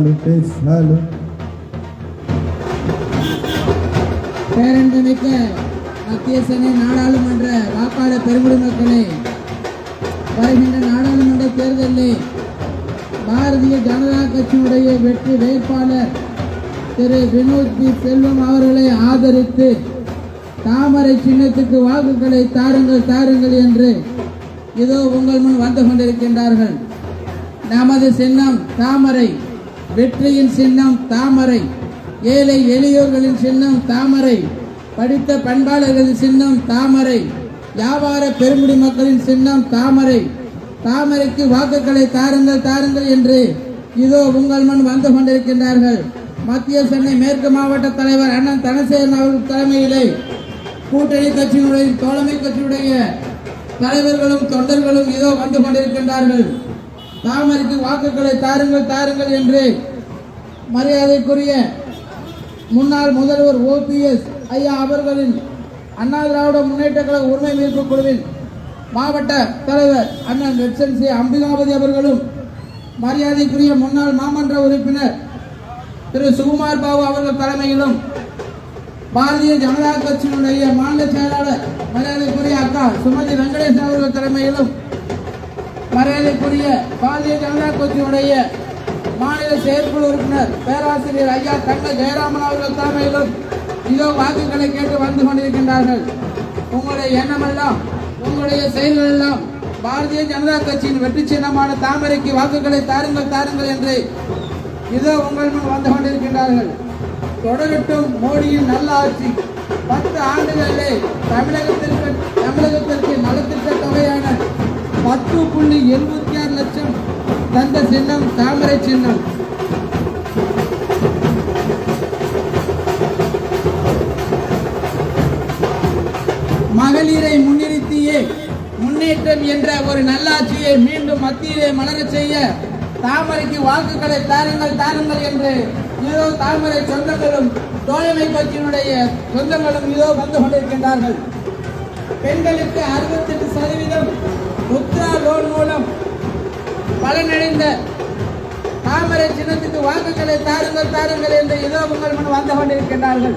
Hello days hello மத்திய சென்னை நாடாளுமன்ற வாக்காளர் பெருங்குடிமக்களை வருகின்ற நாடாளுமன்ற தேர்தலில் பாரதிய ஜனதா கட்சியுடைய வெற்றி வேட்பாளர் திரு வினோத் பி. செல்வம் அவர்களை ஆதரித்து தாமரை சின்னத்துக்கு வாக்குகளை தாருங்கள் தாருங்கள் என்று இதோ உங்கள் முன் வந்து கொண்டிருக்கின்றார்கள். நமது சின்னம் தாமரை வெற்றியின் சின்னம் தாமரை. ஏழை எளியோர்களின் சின்னம் தாமரை. படித்த பண்பாளர்களின் சின்னம் தாமரை. வியாபார பெருங்குடி மக்களின் சின்னம் தாமரை. தாமரைக்கு வாக்குகளை தாருங்கள் தாருங்கள் என்று இதோ உங்கள் முன் வந்து கொண்டிருக்கின்றார்கள். மத்திய சென்னை மேற்கு மாவட்ட தலைவர் அண்ணன் தனசேகரன் அவர்கள் தலைமையிலே கூட்டணி கட்சியினுடைய தோழமை கட்சியுடைய தலைவர்களும் தொண்டர்களும் இதோ வந்து கொண்டிருக்கின்றார்கள். தாமரைக்கு வாக்குகளை தாருங்கள் தாருங்கள் என்று மரியாதைக்குரிய முன்னாள் முதல்வர் ஓபிஎஸ் ஐயா அவர்களின் அண்ணா திராவிட முன்னேற்ற கழக உரிமை மீட்பு குழுவின் மாவட்ட தலைவர் அண்ணன் ரெட்சன் சி அம்பிகாபதி அவர்களும் மரியாதைக்குரிய முன்னாள் மாமன்ற உறுப்பினர் திரு சுகுமார் பாபு அவர்கள் தலைமையிலும் பாரதிய ஜனதா கட்சியினுடைய மாநில செயலாளர் மரியாதைக்குரிய அக்கா சுமதி வெங்கடேசன் அவர்கள் தலைமையிலும் மரியாதைக்குரிய பாரதிய ஜனதா கட்சியினுடைய மாநில செயற்குழு உறுப்பினர் பேராசிரியர் ஐயா தங்க ஜெயராமன் அவர்கள் தலைமையிலும் இதோ வாக்குகளை கேட்டு வந்து கொண்டிருக்கின்றார்கள். உங்களுடைய எண்ணமெல்லாம் உங்களுடைய செயல்கள் எல்லாம் பாரதிய ஜனதா கட்சியின் வெற்றி சின்னமான தாமரைக்கு வாக்குகளை தாருங்கள் தாருங்கள் என்று இதோ உங்கள் முன் வந்து கொண்டிருக்கின்றார்கள். தொடரட்டும் மோடியின் நல்ல ஆட்சி பத்து ஆண்டுகளிலே தமிழகத்திற்கு தமிழகத்திற்கு நலத்திட்ட தொகையான பத்து புள்ளி எண்பத்தி ஆறு லட்சம். தந்த சின்னம் தாமரை சின்னம். மகளிரை முன்னிறுத்தியே முன்னேற்றம் என்ற ஒரு நல்லாட்சியை மீண்டும் மத்தியிலே மலரச் செய்ய தாமரைக்கு வாக்குகளை தாருங்கள் தாருங்கள் என்று ஏதோ தாமரை சொந்தங்களும் தோழமை கட்சியினுடைய சொந்தங்களும் இதோ வந்து கொண்டிருக்கின்றார்கள். பெண்களுக்கு அறுபத்தெட்டு சதவீதம் முத்ரா லோன் மூலம் பலனடைந்த தாமரை சின்னத்துக்கு வாக்குகளை தாருங்கள் தாருங்கள் என்று இதோ உங்கள் முன் வந்து கொண்டிருக்கின்றார்கள்.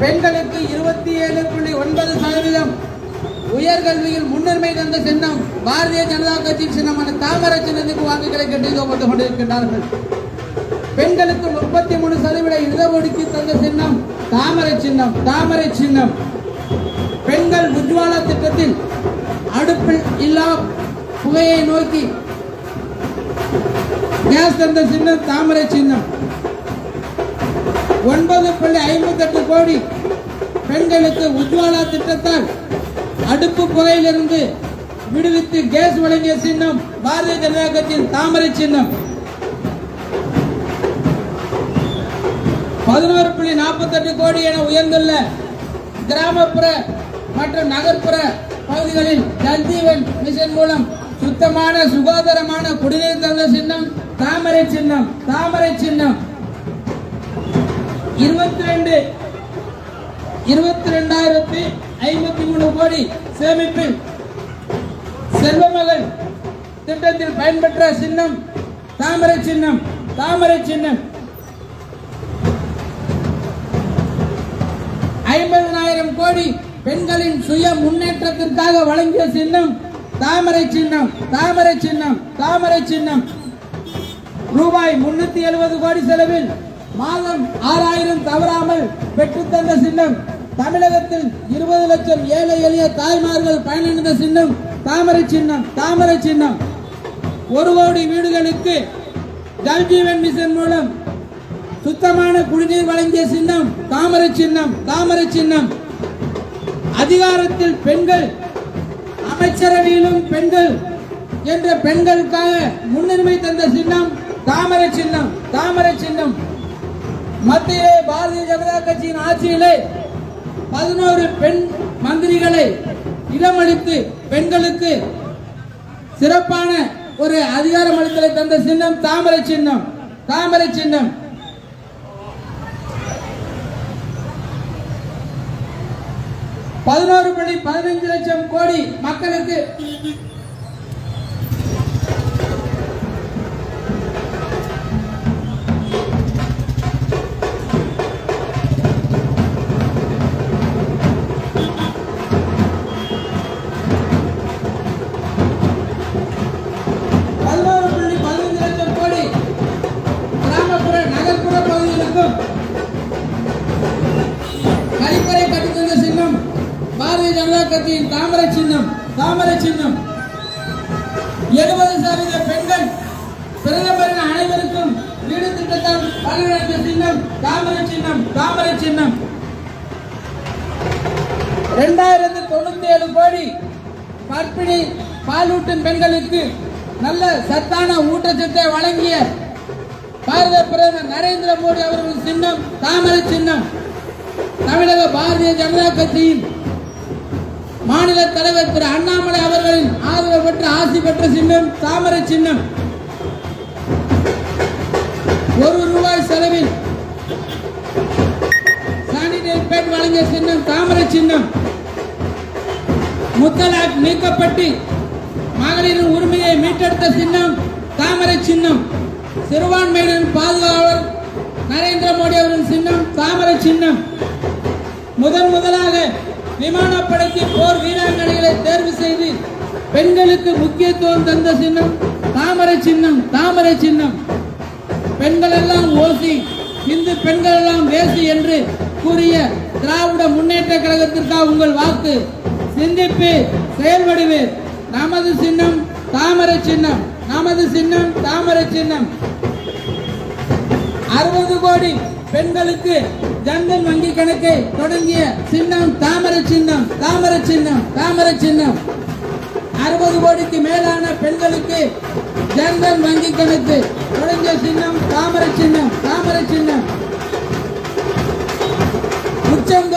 பெண்களுக்கு இருபத்தி ஏழு புள்ளி ஒன்பது சதவீதம் உயர்கல்வியில் முன்னுரிமை தந்த சின்னம் பாரதிய ஜனதா கட்சியின் சின்னமான தாமரை சின்னத்துக்கு வாக்குகளை கட்டி இதோ வந்து கொண்டிருக்கின்றார்கள். பெண்களுக்கு முப்பத்தி மூணு சதவீத இடஒதுக்கி தந்த சின்னம் தாமரை சின்னம் தாமரை சின்னம். பெண்கள் உஜ்வாலா திட்டத்தில் அடுப்பில் இல்லா புகையை நோக்கி. கேஸ் தந்த சின்னம் தாமரை சின்னம். ஒன்பது புள்ளி ஐம்பத்தெட்டு கோடி பெண்களுக்கு உஜ்வாலா திட்டத்தால் அடுப்பு புகையிலிருந்து விடுவித்து கேஸ் வழங்கிய சின்னம் பாரதிய ஜனதா கட்சியின் தாமரை சின்னம். பதினோரு புள்ளி நாற்பத்தெட்டு கோடி என உயர்ந்துள்ள கிராமப்புற மற்றும் நகர்ப்புற பகுதிகளில் ஜல்ஜீவன் மிஷன் மூலம் சுத்தமான சுகாதாரமான குடிநீர் தந்த சின்னம் தாமரை சின்னம் தாமரை சின்னம். இருபத்தி ரெண்டு இருபத்தி ரெண்டாயிரத்தி ஐம்பத்தி மூணு கோடி சேமிப்பில் செல்வமகள் திட்டத்தில் பயன்பெற்ற சின்னம் தாமரை சின்னம் தாமரை சின்னம். ஐம்பதனாயிரம் கோடி பெண்களின் சுய முன்னேற்றத்திற்காக வழங்கிய சின்னம் தாமரை சின்னம் தாமரை சின்னம் தாமரை சின்னம். ரூபாய் முன்னூத்தி எழுபது கோடி செலவில் மாதம் ஆறாயிரம் தவறாமல் பெற்றுத்தந்த சின்னம். தமிழகத்தில் இருபது லட்சம் ஏழை எளிய தாய்மார்கள் பயனடைந்த சின்னம் தாமரை சின்னம் தாமரை சின்னம். ஒரு கோடி வீடுகளுக்கு ஜல்ஜீவன் மிஷன் மூலம் சுத்தமான குடிநீர் வழங்கிய சின்னம் தாமரை சின்னம் தாமரை சின்னம். அதிகாரத்தில் பெண்கள் அமைச்சரவையிலும் பெண்கள் என்ற பெண்களுக்காக முன்னுரிமை தந்த சின்னம் தாமரை சின்னம் தாமரை சின்னம். மத்தியிலே பாரதிய ஜனதா கட்சியின் ஆட்சியிலே பதினோரு பெண் மந்திரிகளை இடமளித்து பெண்களுக்கு சிறப்பான ஒரு அதிகாரம் அளித்தலை தந்த சின்னம் தாமரை சின்னம் தாமரை சின்னம். பதினோரு புள்ளி பதினைஞ்சு லட்சம் கோடி மக்களுக்கு ஜனதா கட்சியின் தாமரை சின்னம் தாமரை சின்னம். எழுபது சதவீத பெண்கள் பிரதமரின் அனைவருக்கும் வீடு திட்டத்தால் பலனடைந்த சின்னம் தாமரை சின்னம் தாமரை சின்னம். இரண்டாயிரத்தி தொண்ணூத்தி ஏழு கோடி கர்ப்பிணி பாலூட்டும் பெண்களுக்கு நல்ல சத்தான ஊட்டச்சத்தை வழங்கிய பாரத பிரதமர் நரேந்திர மோடி அவர்கள் சின்னம் தாமரை சின்னம். தமிழக பாரதிய ஜனதா கட்சியின் மாநில தலைவர் திரு அண்ணாமலை அவர்களின் ஆதரவு பெற்ற ஆசி பெற்ற சின்னம் தாமரை சின்னம். ஒரு ரூபாய் செலவில் சானிடரி பேட் வழங்கிய சின்னம் தாமரை சின்னம். முத்தலாக் நீக்கப்பட்டு மகளிரின் உரிமையை மீட்டெடுத்த சின்னம் தாமரை சின்னம். சிறுபான்மையினரின் பாதுகாவலர் நரேந்திர மோடி அவரின் சின்னம் தாமரை சின்னம். முதன் முதலாக விமானப்படைக்கு போர் வீராங்கனைகளை தேர்வு செய்து பெண்களுக்கு முக்கியத்துவம் தந்த சின்னம் தாமரை சின்னம் தாமரை சின்னம். பெண்கள் எல்லாம் ஓசி இந்து பெண்கள் எல்லாம் வேசி என்று கூறிய திராவிட முன்னேற்ற கழகத்திற்காக உங்கள் வாக்கு. சிந்திப்பு செயல்படுவீர் நமது சின்னம் தாமரை சின்னம். நமது சின்னம் தாமரை சின்னம். அறுபது கோடி பெண்களுக்கு ஜன்தன் வங்கி கணக்கை தொடங்கிய சின்னம் தாமரை சின்னம் தாமரை சின்னம் தாமரை சின்னம். அறுபது கோடிக்கு மேலான பெண்களுக்கு ஜன்தன் வங்கி கணக்கு தொடங்கிய சின்னம் தாமரை சின்னம் தாமரை சின்னம். உச்சம்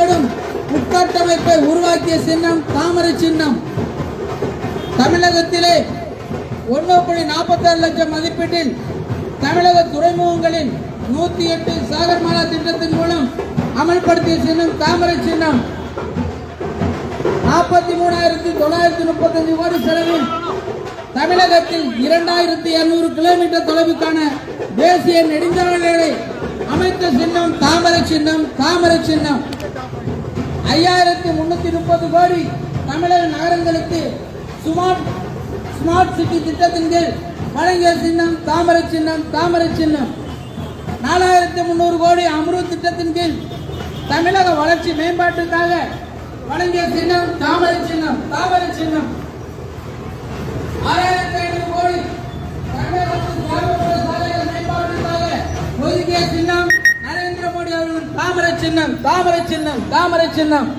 உட்கட்டமைப்பை உருவாக்கிய சின்னம் தாமரை சின்னம். தமிழகத்திலே ஒன்று புள்ளி நாற்பத்தாறு லட்சம் மதிப்பீட்டில் தமிழக துறைமுகங்களின் நூத்தி எட்டு சாகர்மாலா திட்டத்தின் மூலம் அமல்படுத்திய சின்னம் தாமரை சின்னம். நாற்பத்தி மூணாயிரத்தி தொள்ளாயிரத்தி முப்பத்தஞ்சு கோடி செலவில் தமிழகத்தில் இரண்டாயிரத்தி இருநூறு கிலோமீட்டர் தொலைவுக்கான தேசிய நெடுஞ்சாலைகளை அமைத்த சின்னம் தாமரை சின்னம் தாமரை சின்னம். ஐயாயிரத்தி முன்னூத்தி முப்பது கோடி தமிழக நகரங்களுக்கு ஸ்மார்ட் ஸ்மார்ட் சிட்டி திட்டத்தின் கீழ் வழங்கிய சின்னம் தாமரை சின்னம் தாமரை சின்னம். நாலாயிரத்தி முந்நூறு கோடி அம்ருத் திட்டத்தின் கீழ் தமிழக வளர்ச்சி மேம்பாட்டுக்காக வழங்கிய சின்னம் தாமரை சின்னம் தாமரை சின்னம். ஆறாயிரத்தி ஐநூறு கோடி தமிழகத்தின் கிராமப்புற சாலைகள் மேம்பாட்டுக்காக ஒதுக்கிய சின்னம் நரேந்திர மோடி அவர்களின் தாமரை சின்னம் தாமரை சின்னம் தாமரை சின்னம்.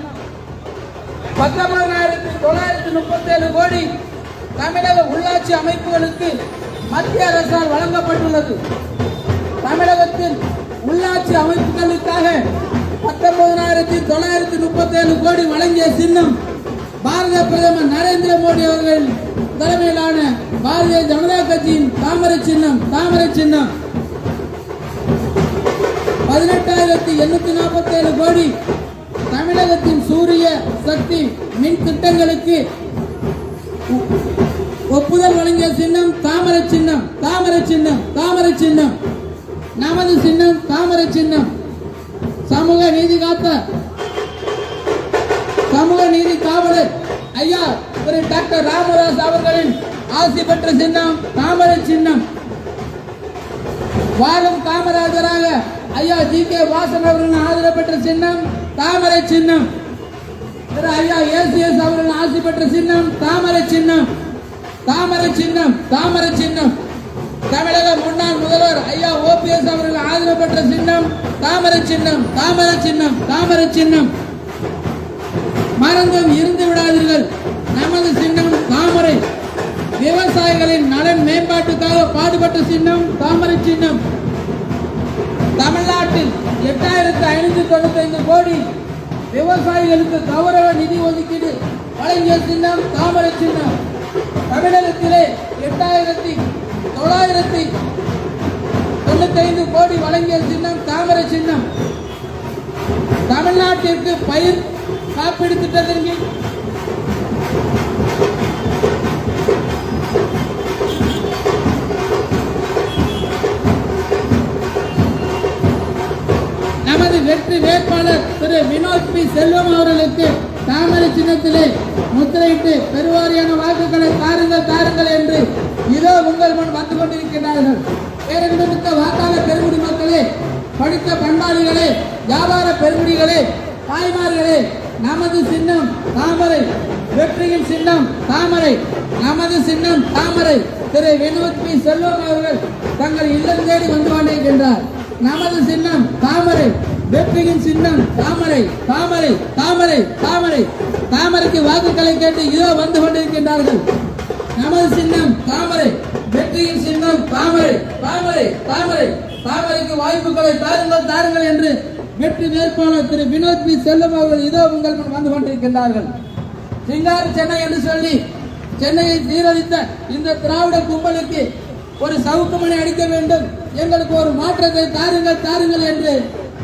பத்தொன்பதாயிரத்தி தொள்ளாயிரத்தி முப்பத்தி ஏழு கோடி தமிழக உள்ளாட்சி அமைப்புகளுக்கு மத்திய அரசால் வழங்கப்பட்டுள்ளது. தமிழகத்தில் உள்ளாட்சி அமைப்புகளுக்காக பத்தொன்பதாயிரத்தி தொள்ளாயிரத்தி முப்பத்தி ஏழு கோடி வழங்கிய சின்னம் பாரத பிரதமர் நரேந்திர மோடி அவர்கள் தலைமையிலான பாரதிய ஜனதா கட்சியின் தாமரை சின்னம் தாமரை சின்னம். பதினெட்டாயிரத்தி எண்ணூத்தி நாற்பத்தி ஏழு கோடி தமிழகத்தின் சூரிய சக்தி மின் திட்டங்களுக்கு ஒப்புதல் வழங்கிய சின்னம் தாமரை சின்னம் தாமரை சின்னம் தாமரை சின்னம். நமது சின்னம் தாமரை சின்னம். சமூக நீதி காத்த. சமூக நீதி காவலர் ஐயா ஒரு டாக்டர் ராமதாஸ் அவர்களின் ஆசி பெற்ற சின்னம் தாமரை சின்னம். வாழும் காமராஜராக ஐயா ஜி கே வாசன் அவர்களின் ஆதரவு பெற்ற சின்னம் தாமரை சின்னம். திரு ஐயா ஏசிஎஸ் அவர்களின் ஆசி பெற்ற சின்னம் தாமரை சின்னம். தாமரை சின்னம் தாமரை சின்னம். தமிழக முன்னாள் முதல்வர் ஐயா ஓபிஎஸ் அவர்கள் ஆதரவு பெற்ற சின்னம் தாமரை சின்னம் தாமரை சின்னம் தாமரை சின்னம். மறந்தும் இருந்து விடாதீர்கள். நமது சின்னம் தாமரை. விவசாயிகளின் நலன் மேம்பாட்டுக்காக பாடுபட்ட சின்னம் தாமரை சின்னம். தமிழ்நாட்டில் எட்டாயிரத்து ஐநூத்தி தொண்ணூத்தி ஐந்து கோடி விவசாயிகளுக்கு கௌரவ நிதி ஒதுக்கீடு வழங்கிய சின்னம் தாமரை சின்னம். தமிழகத்திலே எட்டாயிரத்தி தொள்ளாயிரத்தி தொண்ணூத்தைந்து கோடி வழங்கிய சின்னம் தாமரை சின்னம். தமிழ்நாட்டிற்கு பயிர் காப்பீடு திட்டத்தின் கீழ். நமது வெற்றி வேட்பாளர் திரு வினோத் பி. செல்வம் அவர்களுக்கு தாமரை சின்னத்திலே முத்திரையிட்டு பெருவாரியான வாக்குகளை தாருங்கள் தாருங்கள் என்று இதோ உங்கள் முன் வந்து கொண்டிருக்கிறார்கள் பேரன்பிமிக்க வாக்காளர் பெருங்குடி மக்களே படித்த பண்பாளிகளே வியாபார பெருங்குடிகளே தாய்மார்களே நமது சின்னம் தாமரை வெற்றியின் சின்னம் தாமரை நமது சின்னம் தாமரை. திரு வினோத் பி செல்வம் அவர்கள் தங்கள் இல்லம் தேடி வந்து கொண்டிருக்கின்றார். நமது சின்னம் தாமரை வெற்றியின் சின்னம் தாமரை தாமரை தாமரை தாமரை. தாமரைக்கு வாக்குகளை கேட்டு இதோ வந்து கொண்டிருக்கின்றார்கள். நமது சின்னம் தாமரை. வெற்றியின் சின்னம் தாமரை தாமரை தாமரை தாமரைக்கு வாய்ப்புகளை தாருங்கள் தாருங்கள் என்று வெற்றி வேட்பாளர் திரு வினோத் பி. செல்லும் அவர்கள் இதோ உங்கள் முன் வந்து கொண்டிருக்கின்றார்கள். சிங்கார் சென்னை என்று சொல்லி சென்னையை சீரழித்த இந்த திராவிட கும்பலுக்கு ஒரு சவுக்குமணி அடிக்க வேண்டும். எங்களுக்கு ஒரு மாற்றத்தை தாருங்கள் தாருங்கள் என்று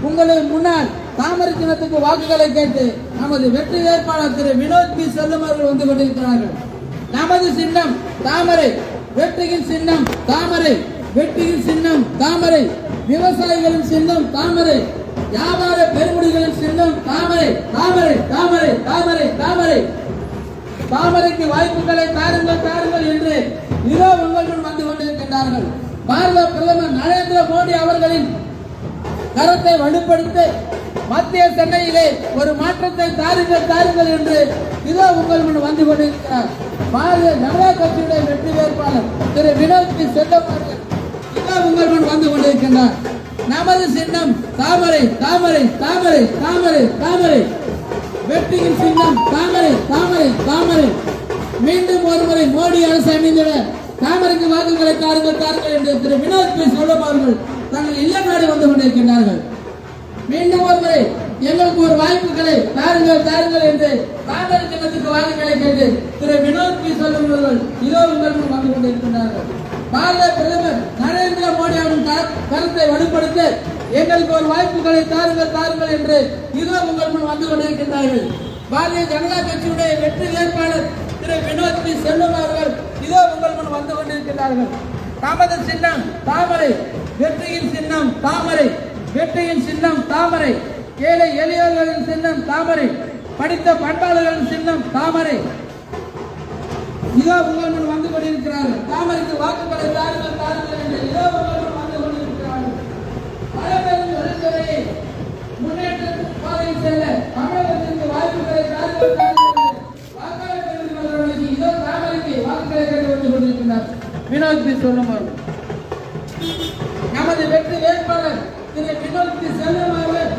உங்களை முன்னால் தாமரை சின்னத்துக்கு வாக்குகளை கேட்டு நமது வெற்றி வேட்பாளர் திரு வினோத் பி. செல்லும் அவர்கள் வந்து கொண்டிருக்கிறார்கள். நமது சின்னம் தாமரை வெற்றியின் சின்னம் தாமரை வெற்றியின் சின்னம் தாமரை விவசாயிகளின் சின்னம் தாமரை வியாபார பெருமுடிகளின் சின்னம் தாமரை தாமரை தாமரை தாமரை தாமரை. தாமரைக்கு வாய்ப்புகளை தாருங்கள் தாருங்கள் என்று இதோ உங்களுடன் வந்து கொண்டிருக்கின்றார்கள். பாரத பிரதமர் நரேந்திர மோடி அவர்களின் கரத்தை வலுப்படுத்த மத்திய சென்னையிலே ஒரு மாற்றத்தை தாருங்கள் தாருங்கள் என்று இதோ உங்கள் முன் வந்து கொண்டிருக்கிறார். பாரதிய ஜனதா கட்சியுடைய வெற்றி வேட்பாளர் திரு வினோத் பி செல்லம் உங்கள் முன் வந்து கொண்டிருக்கின்றார். நமது சின்னம் தாமரை தாமரை தாமரை தாமரை தாமரை. வெற்றியின் சின்னம் தாமரை தாமரை தாமரை. மீண்டும் ஒருமுறை மோடி அரசு அமைந்திட தாமரைக்கு வாக்குகளை தாருங்கள் தாருங்கள் என்று திரு வினோத் பி செல்வம் தங்கள் இல்ல நாடு வந்து கொண்டிருக்கின்றார்கள். மீண்டும் ஒருமுறை எங்களுக்கு ஒரு வாய்ப்புகளை தாருங்கள் தாருங்கள் என்று தாமரை சின்னத்துக்கு வாக்குகளை கேட்டு திரு வினோத் பி சொல்லுங்கள் அவர்கள் இதோ உங்கள் வந்து கொண்டிருக்கின்றார்கள். பாரத பிரதமர் நரேந்திர மோடி அவர்கள் கருத்தை வலுப்படுத்த எங்களுக்கு ஒரு வாய்ப்புகளை தாருங்கள் தாருங்கள் என்று இதோ உங்கள் முன் வந்து கொண்டிருக்கின்றார்கள். பாரதிய ஜனதா கட்சியுடைய வெற்றி வேட்பாளர் திரு வினோத் பி செல்வம் அவர்கள் இதோ உங்கள் முன் வந்து கொண்டிருக்கிறார்கள் தாமத சின்னம் தாமரை வெற்றியின் சின்னம் தாமரை வெற்றியின் சின்னம் தாமரை. ஏழை எளியவர்களின் சின்னம் தாமரை படித்த பண்பாளர்களின் சின்னம் தாமரை. இதோ உங்கள் முன் வந்து கொண்டிருக்கிறார்கள். தாமரைக்கு வாக்குகளை தாருங்கள் தாருங்கள் என்று இதோ உங்கள் முன் வந்து கொண்டிருக்கிறார்கள். பல பேரும் தொழில்துறையை முன்னேற்ற பாதையில் செல்ல தமிழகத்திற்கு வாய்ப்புகளை தாருங்கள் தாருங்கள் வாக்காளர் பெருமக்களுக்கு இதோ தாமரைக்கு வாக்குகளை கேட்டு வந்து கொண்டிருக்கிறார். வினோத் பி சொல்லும் நமது வெற்றி வேட்பாளர் திரு வினோத் பி செல்வம் அவர்கள்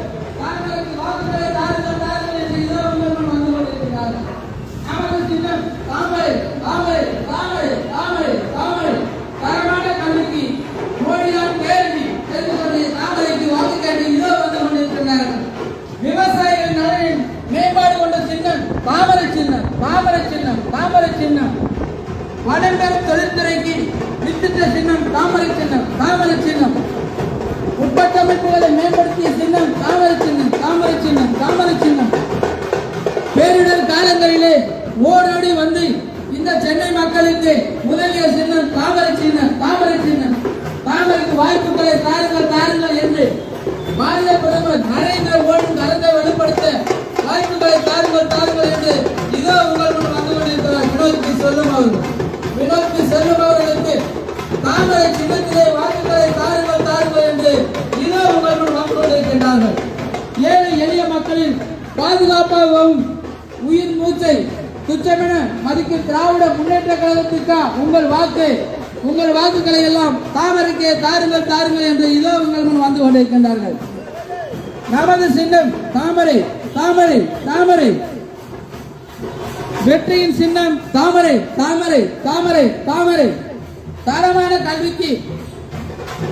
வடம்பெரும் தொழில்துறைக்கு வித்திட்ட சின்னம் தாமரை சின்னம் தாமரை சின்னம். உட்கட்டமைப்புகளை மேம்படுத்திய சின்னம் தாமரை சின்னம். தாமர சின்னம் பேரிடர் காலங்களிலே ஓடோடி வந்து இந்த சென்னை மக்களுக்கு உதவிய சின்னம் தாமர சின்னம் தாமர சின்னம். தாமரைக்கு வாய்ப்புகளை தாருங்கள் தாருங்கள் என்று பாரத பிரதமர் நரேந்திர மோடி கருத்தை வெளிப்படுத்த வாய்ப்புகளை தாருங்கள் தாருங்கள் என்று இதோ உங்கள் முன் வந்து கொண்டிருக்கிறார் வினோத் பி. அவர்கள். வினோத் செல்லும் அவர்களுக்கு தாமரை சின்னத்திலே வாக்குகளை தாருங்கள் தாருங்கள் என்று இதோ உங்கள் முன் வந்து கொண்டிருக்கின்றார். எளிய மக்களின் பாதுகாப்பாகவும் உயிர் மூச்சை துச்சமென மதிக்கும் திராவிட முன்னேற்ற கழகத்திற்கா உங்கள் வாக்கு உங்கள் வாக்குகளை எல்லாம் தாமரைக்கே தாருங்கள் தாருங்கள் என்று இதோ உங்கள் முன் வந்து கொண்டிருக்கின்றார்கள். நமது சின்னம் தாமரை தாமரை தாமரை. வெற்றியின் சின்னம் தாமரை தாமரை தாமரை தாமரை. தரமான கல்விக்கு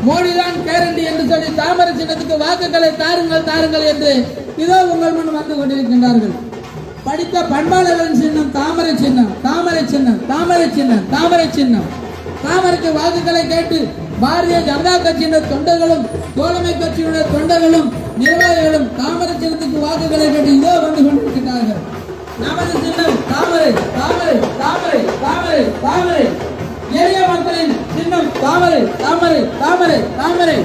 மோடிதான் கேரண்டி என்று சொல்லி தாமரை சின்னத்துக்கு வாக்குகளை தாருங்கள் தாருங்கள் என்று இதோ உங்கள் முன் வந்து கொண்டிருக்கின்றார்கள். படித்த பண்பாளர்களின் சின்னம் தாமரை சின்னம் தாமரை சின்னம் தாமரை சின்னம் தாமரை சின்னம். தாமரைக்கு வாக்குகளை கேட்டு பாரதிய ஜனதா கட்சியினர் தொண்டர்களும் தோழமை கட்சியினுடைய தொண்டர்களும் நிர்வாகிகளும் தாமரை சின்னத்துக்கு வாக்குகளை கேட்டு இதோ வந்து கொண்டிருக்கிறார்கள் நமது சின்னம் தாமரை தாமரை தாமரை தாமரை தாமரை. எளிய மக்களின் சின்னம் தாமரை தாமரை தாமரை தாமரை.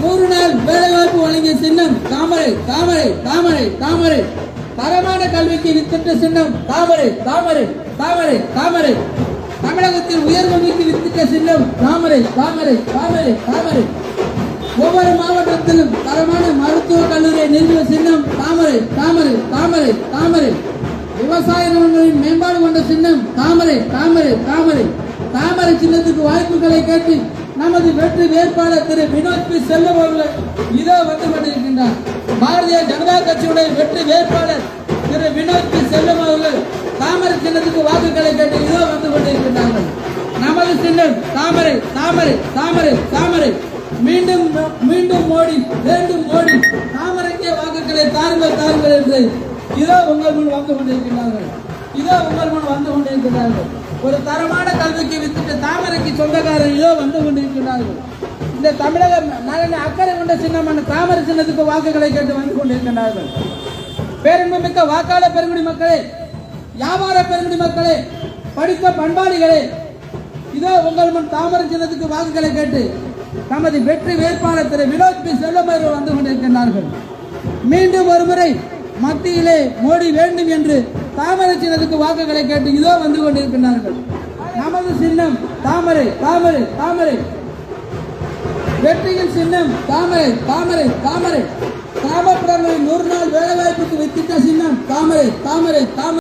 நூறு நாள் வேலைவாய்ப்பு வழங்கிய சின்னம் தாமரை தாமரை தாமரை தாமரை. தரமான கல்விக்கு வித்திட்ட சின்னம் தாமரை தாமரை தாமரை தாமரை. தமிழகத்தில் உயர்கல்விக்கு வித்திட்ட சின்னம் தாமரை தாமரை தாமரை தாமரை. ஒவ்வொரு மாவட்டத்திலும் தரமான மருத்துவக் கல்லூரியை நிறுவிய சின்னம் தாமரை தாமரை தாமரை தாமரை. விவசாய நிலங்களின் மேம்பாடு கொண்ட சின்னம் தாமரை தாமரை தாமரை. தாமரை சின்னத்துக்கு வாய்ப்புகளை கேட்டு நமது வெற்றி வேட்பாளர் திரு வினோத் பி. செல்வம் அவர்கள் இதோ வந்து கொண்டிருக்கின்றார். பாரதிய ஜனதா கட்சியுடைய வெற்றி வேட்பாளர் திரு வினோத் பி. செல்வம் அவர்கள் தாமரை சின்னத்துக்கு வாக்குகளை கேட்டு இதோ வந்து கொண்டிருக்கின்றார்கள். நமது சின்னம் தாமரை தாமரை தாமரை தாமரை. மீண்டும் மீண்டும் மோடி வேண்டும் மோடி. தாமரைக்கே வாக்குகளை தாருங்கள் தாருங்கள் என்று இதோ உங்கள் முன் வந்து கொண்டிருக்கிறார்கள் இதோ உங்கள் முன் வந்து கொண்டிருக்கிறார்கள் ஒரு தரமான கல்விக்கு வித்துட்டு தாமரைக்கு சொந்தக்காரர் இதோ வந்து கொண்டிருக்கிறார்கள். இந்த தமிழக நலனை அக்கறை கொண்ட சின்னமான தாமரை சின்னத்துக்கு வாக்குகளை கேட்டு வந்து கொண்டிருக்கிறார்கள். பேரன்புமிக்க வாக்காளர் பெருங்குடி மக்களே வியாபார பெருங்குடி மக்களே படித்த பண்பாளிகளே இதோ உங்கள் முன் தாமரை சின்னத்துக்கு வாக்குகளை கேட்டு நமது வெற்றி வேட்பாளர் திரு வினோத் பி. செல்வம் வந்து கொண்டிருக்கிறார்கள். மீண்டும் ஒருமுறை மத்தியிலே மோடி வேண்டும் என்று தாமரை சின்னத்துக்கு வாக்குகளை கேட்டு இதோ வந்து கொண்டிருக்கிறார்கள் நமது சின்னம் தாமரை தாமரை தாமரை. வெற்றியின் சின்னம் தாமரை தாமரை தாமரை. கிராமப்புறங்களில் நூறு நாள் வேலைவாய்ப்புக்கு வித்திட்ட சின்னம் தாமரை தாமரை தாமரை.